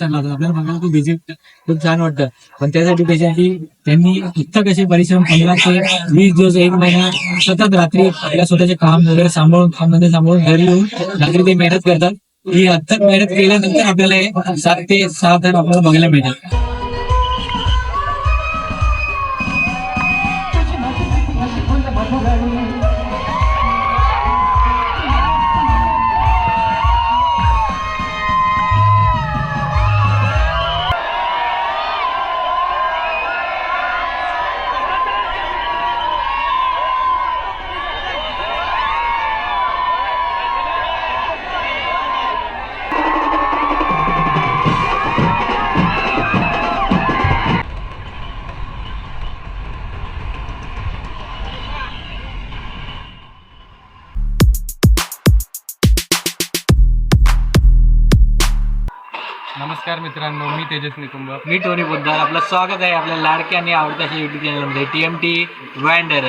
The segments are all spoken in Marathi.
छान लागतात आपल्याला बघायला खूप बिझी खूप छान वाटतं. पण त्यासाठी त्याच्यासाठी त्यांनी इतकं कसे परिश्रम पंधरा ते वीस दिवस एक महिना सतत रात्री आपल्या स्वतःचे काम वगैरे सांभाळून काम धंदे सांभाळून घरी येऊन रात्री ते मेहनत करतात. ही अथक मेहनत केल्यानंतर आपल्याला सात ते सहा तर आपल्याला बघायला मिळतात. मित्रांनो मी तेजस निकुंभ. मी टोनी बुद्धार आपलं स्वागत आहे आपल्या लाडक्या आणि आवडत्या युट्यूब चॅनलमध्ये टी एम टी वँडर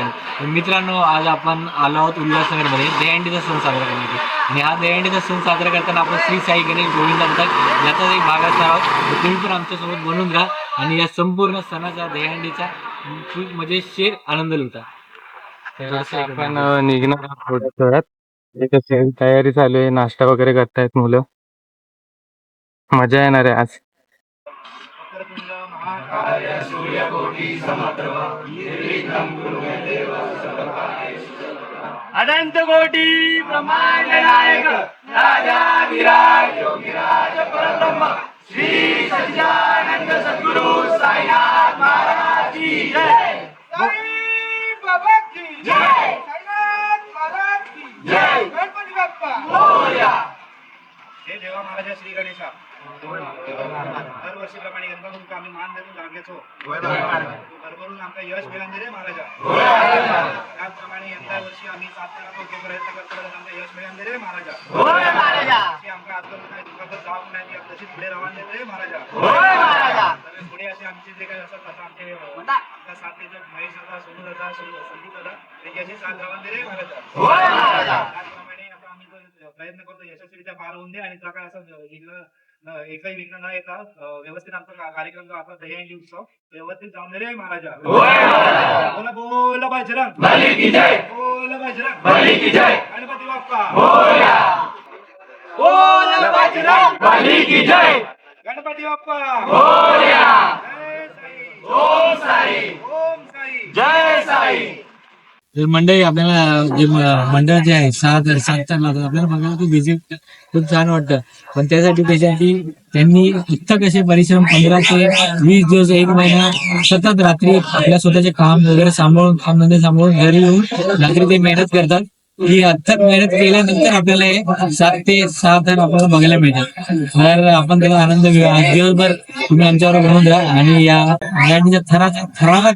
मित्रांनो आज आपण आलो आहोत उल्हासनगरमध्ये. दहीहंडीचा सण साजरा करण्यासाठी. आणि हा दहीहंडीचा सण साजरा करताना आपण श्री साई गणेश गोविंद याचाच एक भाग असणार आहोत. तुम्ही पण आमच्यासोबत बनून राहा आणि या संपूर्ण सणाचा दहीहंडीचा खूप मजेशीर आनंद लुटा. तर असं आपण निघणार तयारी चालू आहे. नाश्ता वगैरे करतायत मुलं. मजा येणार आहे आज. अनंत कोटी ब्रह्मांड नायक राजा विराज. भरभरून आमका यश मिळालं रे महाराजा. त्याचप्रमाणे यंदा वर्षी आम्ही तो प्रयत्न करतो आमका यश मिळालं रे महाराजा. अशी आमका काय दुखापत तशीच रवान रे महाराजा. पुढे असे आमचे जे आमचे साथ देतात महेश दादा सोनू दादा संदीप दादा त्याची अशी साथ रवान महाराजा. आता जो प्रयत्न करतो यशस्वीरित्या पार होऊन दे आणि त्या काय असं एकही विघ्न न येता व्यवस्थित आमचा का- कार्यक्रम जो आपला दहीहंडी उत्सव व्यवस्थित जाऊन दे रे महाराजा. बोला बोला बजरंग बली की जय. बोला बजरंग बली की जय. गणपती बाप्पा. बोल. बजरंग बली की जय. गणपती बाप्पा. मोरया जय साई. ओम साई. ओम साई. जय साई. तर मंडळी आपल्याला जे मंडळ जे आहे सात लागतात आपल्याला बघायला खूप बिझी खूप छान वाटतं. पण त्यासाठी त्याच्यासाठी त्यांनी इतकं कसे परिश्रम पंधरा ते वीस दिवस एक महिना सतत रात्री आपल्या स्वतःचे काम वगैरे सांभाळून काम धंदे सांभाळून घरी येऊन रात्री ते मेहनत करतात. ही अथक मेहनत केल्यानंतर आपल्याला हे सात ते सहा तर आपल्याला बघायला मिळतात. तर आपण त्याला आनंद घेऊया. दिवसभर तुम्ही आमच्यावर बनवून राहा आणि या मराठीच्या थराचा थरारक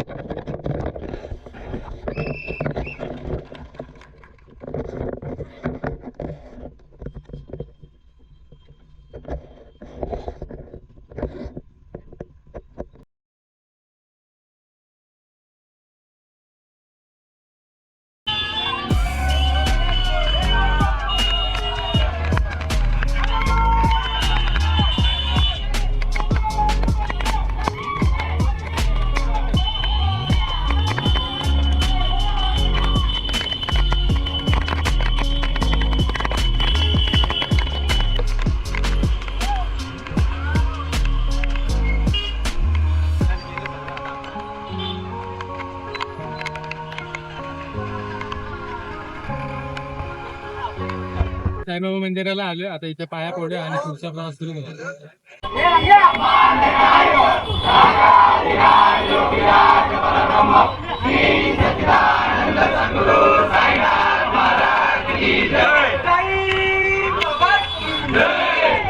साईबाबा मंदिराला आलो आता इथे पाया पडूया आणि पुढचा प्रवास सुरू करू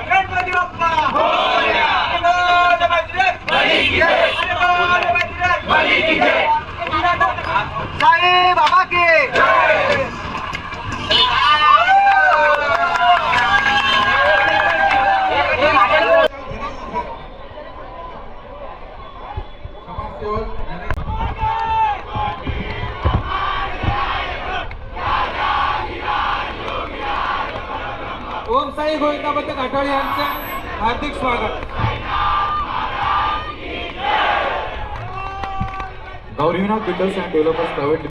गणपती बाप्पा बोल बजरंग बली की जय बोल बजरंग बली की जय साई बाबा की जय गोविंदा पथक आठवले यांचं हार्दिक स्वागत. Gaurinath builders and developers private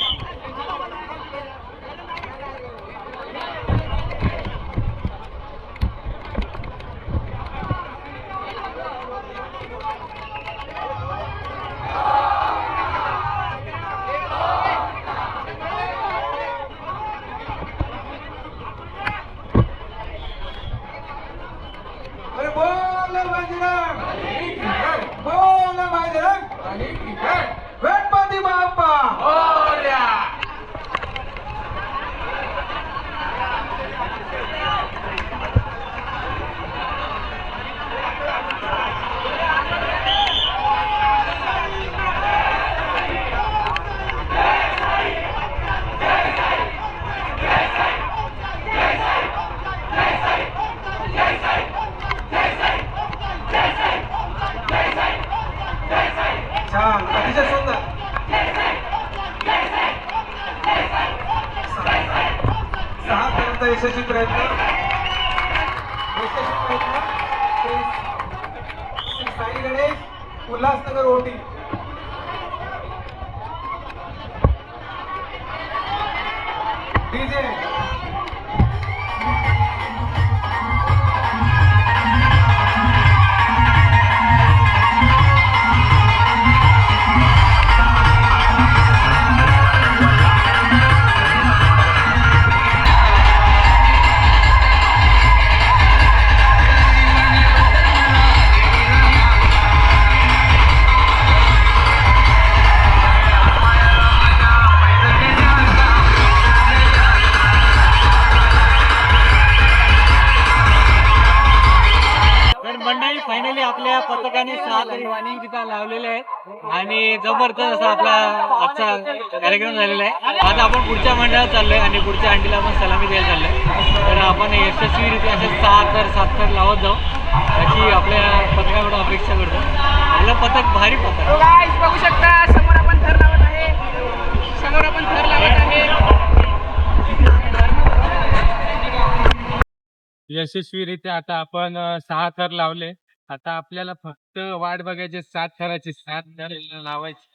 अरे बोल बजरंग बोल बजरंग गणपती बाप्पा छान. अतिशय सुंदर. सहा पर्यंत यशस्वी प्रयत्न. यशस्वी प्रयत्न. श्री- साई गणेश उल्हासनगर ओटी. फायनली आपल्या पथकाने सहा तरी वाणी तिथं लावलेले आहेत. आणि जबरदस्त असा आपला आजचा कार्यक्रम झालेला आहे. आता आपण पुढच्या मंडळात चाललोय आणि पुढच्या अंडीला आपण सलामी द्यायला चाललोय. तर आपण यशस्वीरित्या असे सहा तर सात तर लावत जाऊ. याची आपल्या पथकाकडून अपेक्षा करतो. आपलं पथक भारी पथक गाईस बघू शकता समोर आपण थर लावत आहे. समोर आपण थर लावत आहे. यशस्वीरित्या आता आपण सहा थर लावले. आता आपल्याला फक्त वाट बघायची सात थराची. सात थर लावायची.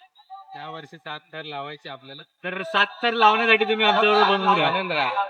त्या वर्षी सात थर लावायची आपल्याला. तर सात थर लावण्यासाठी तुम्ही आमच्याबरोबर बनवून घ्या आनंद राहा.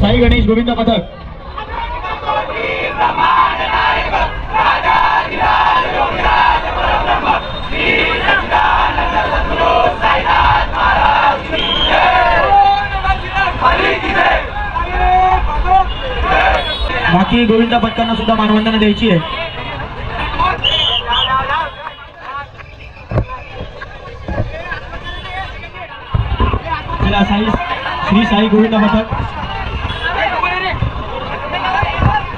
साई गणेश गोविंद पथक बाकी गोविंदा पथकांना सुद्धा मानवंदना द्यायची आहे चला साई. श्री साई गोविंदा पथक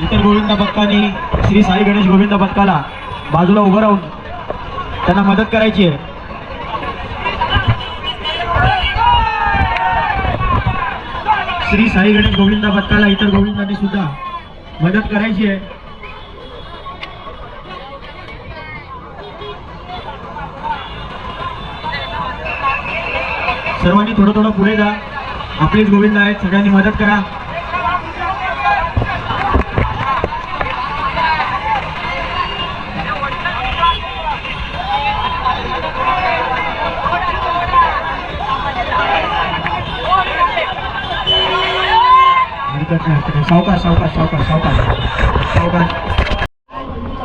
इतर गोविंदा पथकांनी श्री साई गणेश गोविंद पथकाला बाजूला उभं राहून त्यांना मदत करायची आहे. श्री साई गणेश गोविंदा पथकाला इतर गोविंदांनी सुद्धा मदत करायची आहे. सर्वांनी थोडं थोडं पुढे जा. आपलेच गोविंद आहेत सगळ्यांनी मदत करा. हरकत नाही, हरकत नाही. सावकाश सावकाश सावकाश सावकाश सावकाश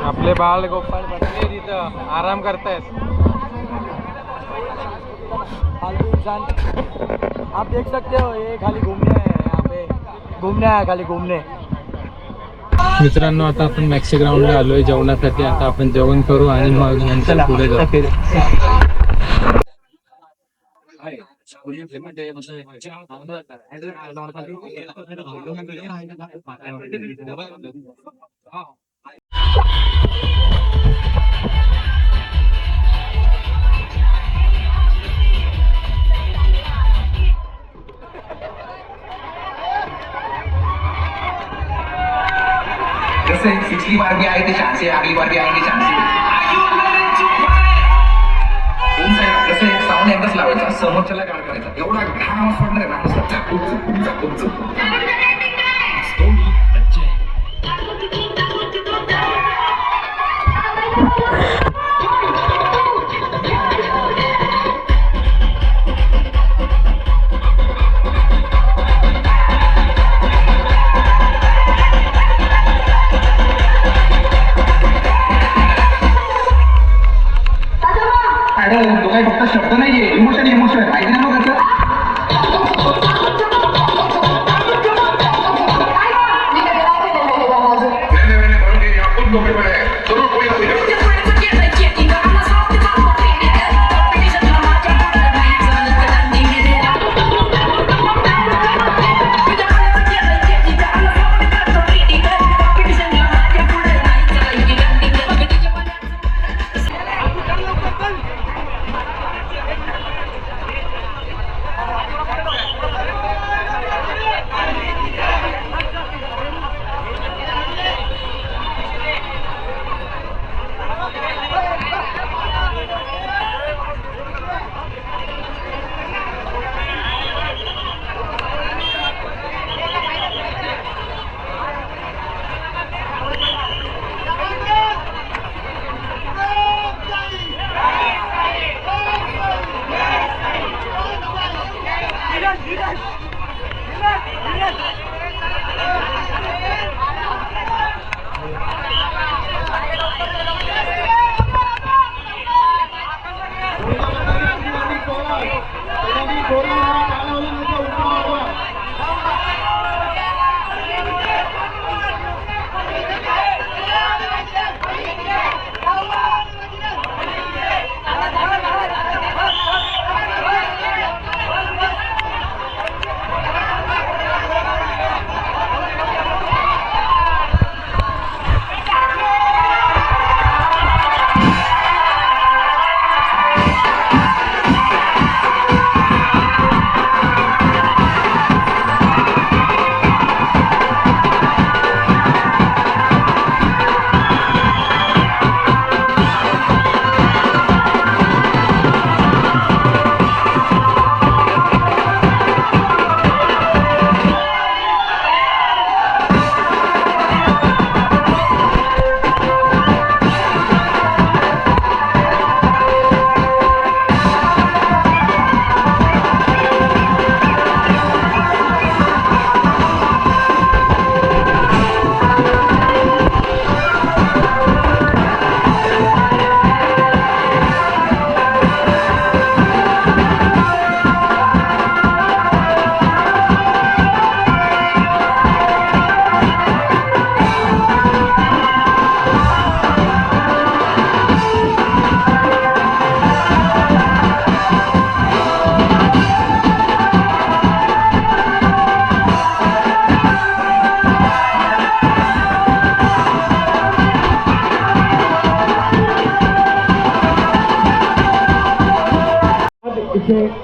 आपले बाळ गोपाळ तिथं आराम करतायत. आप देख सकते हो ये खाली घूमने है यहाँ पे. घूमने आया खाली घूमने. मित्रांनो आता आपण मॅक्सी ग्राउंडला आलोय जेवणासाठी. आता आपण जेवण करू आणि मग नंतर पुढे जाऊ. जैसे पिछली बार भी आई थी चांस है अगली बार भी आएंगे चांस जसं साऊंड एकदाच लावायचा समोरच्याला गाड करायचा. एवढा घाण आवाज पडणार ना नुसता झाकूक तो काही फक्त शब्द नाहीये. इमोशन इमोशन ऐकलं ना कसं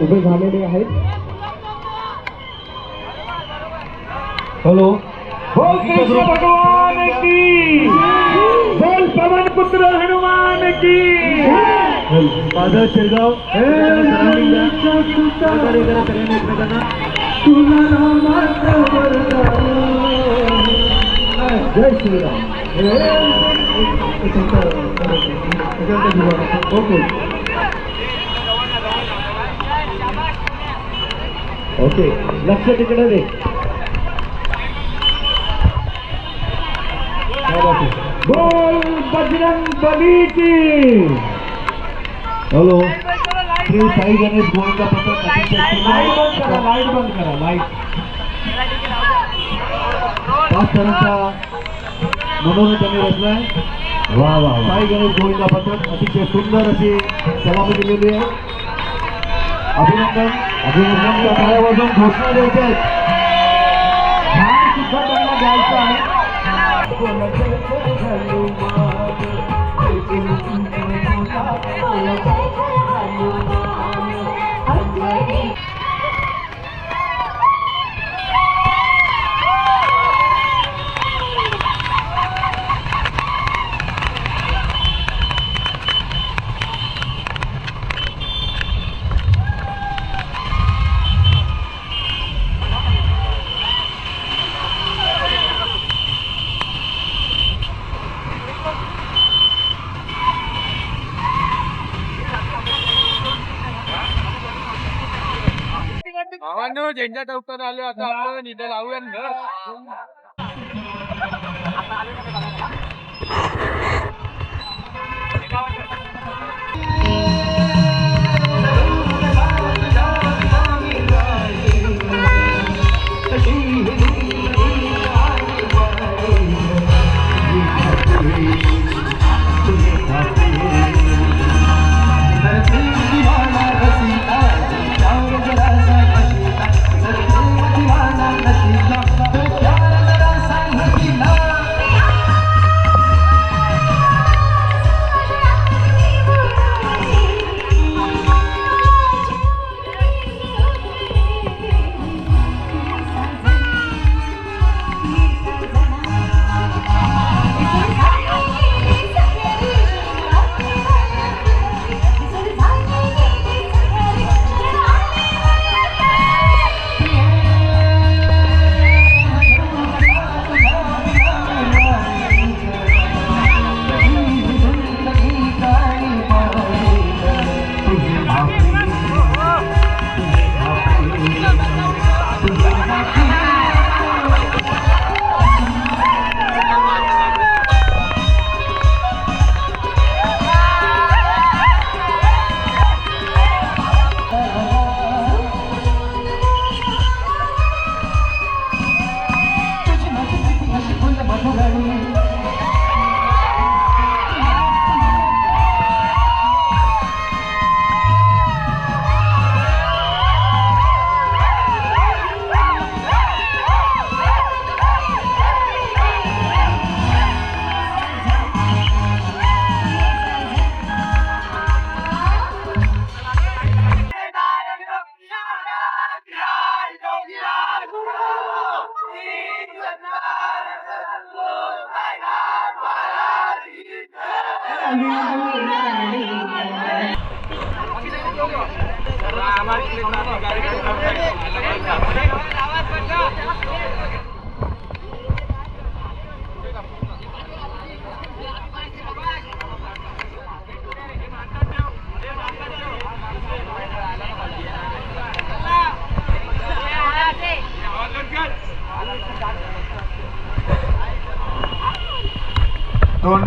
उभे झालेले आहेत. हॅलो. बोल कृष्ण भगवान की. बोल पवन पुत्र हनुमान की. माझं शेगाव जय श्रीराम ओके. ओके लक्ष तिकडे दे? बोल बजरंग बली की हॅलो श्री साई गणेश गोविंदा पथक. अतिशय लाइट बंद करा लाइट बंद करा लाइट पाच जणांचा मनोरंजन त्यांनी रचलाय. वा वा. साई गणेश गोविंदा पथक अतिशय सुंदर अशी सलामी दिलेली आहे. अभिनंदन. अभिनंदन टाळ्या वाजवून घोषणा द्यायच्या आहेत ध्यान सुद्धा त्यांना द्यायचं आहे झेंडा टोकताना आलो आता आपण इथं लावूया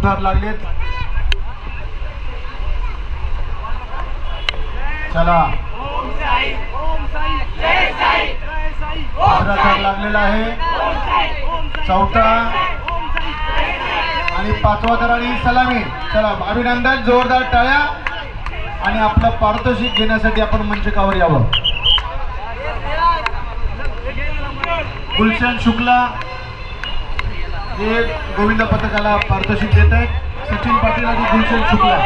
ना लागलेत. चला. थर लागलेला आहे. चौथा. आणि पाचवा थर आणि सलामी. चला अभिनंदन जोरदार टाळ्या. आणि आपलं पारितोषिक घेण्यासाठी आपण मंचकावर यावं. गुलशन शुक्ला. हे गोविंद पथकाला पारितोषिक देत आहेत. सचिन पाटील आणि गुलशन शुक्ला.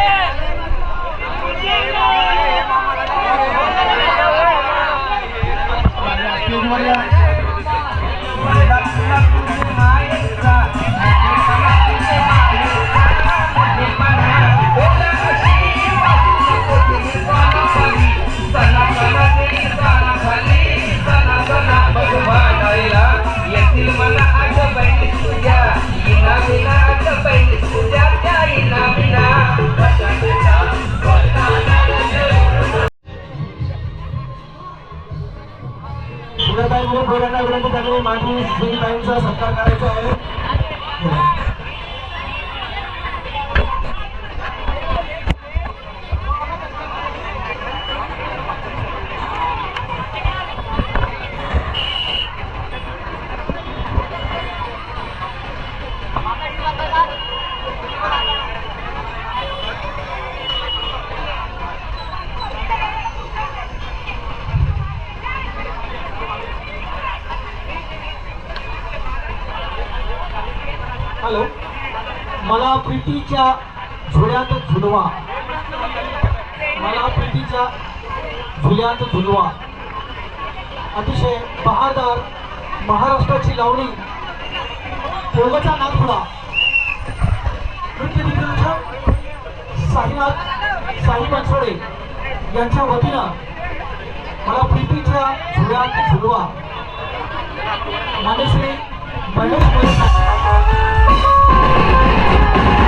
स्टेजवर या मला प्रीतीच्या झुल्यात झुलवा. मला प्रीतीच्या झुल्यात झुलवा. अतिशय बहादार महाराष्ट्राची लावणी. पोगचा नागपुडा नृत्य दिग्दर्शक साईनाथ साई बनसोडे यांच्या वतीनं मला प्रीतीच्या झुळ्यात झुलवा. मानश्री महेश Bye.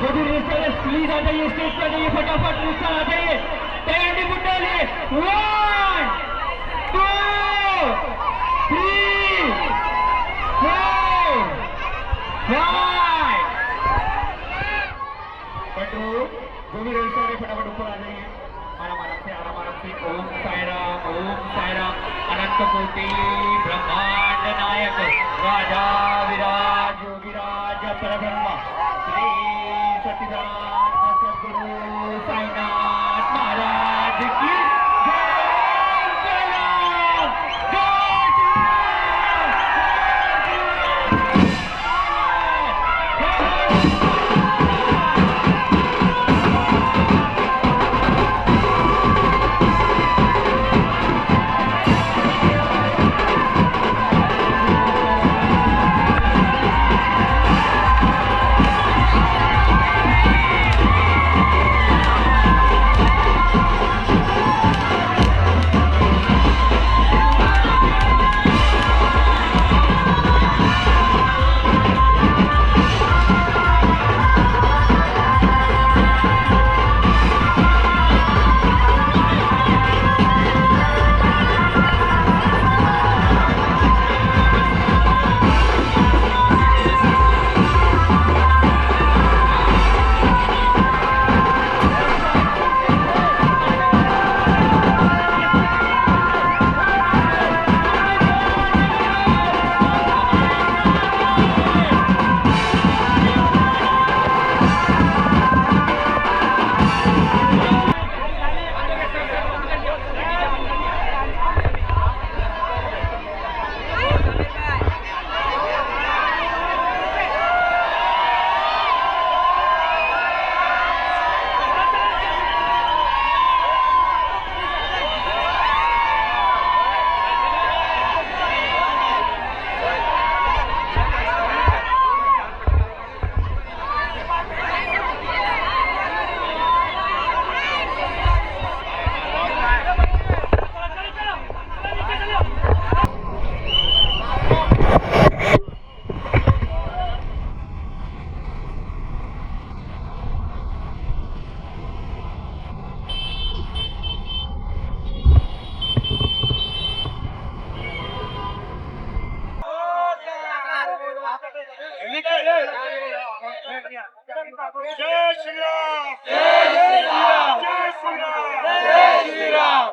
जो प्लीज़ आ जाइए स्टेज पे आ जाइए, फटाफट रजिस्टर आ जाइए। है one two three four five फटाफट ऊपर आ जाइए। आराम आराम से आराम आराम से। ओम सायराम ओम सायराम अनंत कोटि ब्रह्मांड नायक, राजा विराज योगिराज परब्रह्म। श्री Ram. जय श्रीराम जय श्रीराम जय श्रीराम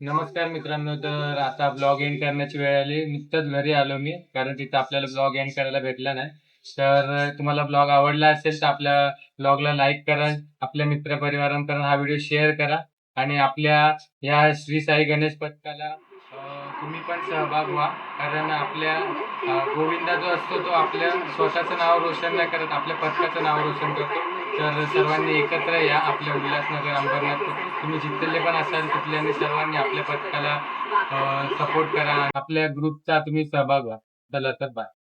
नमस्कार मित्रांनो तर आता ब्लॉग एंड करण्याची वेळ आली. नुकतंच घरी आलो मी कारण तिथं आपल्याला ब्लॉग एंड करायला भेटला नाही. तर तुम्हाला ब्लॉग आवडला असेल तर आपल्या ब्लॉगला लाईक करा आपल्या मित्रपरिवारांपर्यंत हा व्हिडिओ शेअर करा. आणि आपल्या या श्री साई गणेश पथकाला तुम्ही पण सहभाग व्हा. कारण आपल्या गोविंदा जो असतो तो आपल्या स्वतःचं नाव रोशन नाही करत आपल्या पथकाचं नाव रोशन करतो. तर सर्वांनी एकत्र या आपल्या उल्हासनगर अंबरनाथ. तुम्ही जिंकले पण असाल तिथल्याने सर्वांनी आपल्या पथकाला सपोर्ट करा. आपल्या ग्रुपचा तुम्ही सहभाग व्हा. चला तर बाय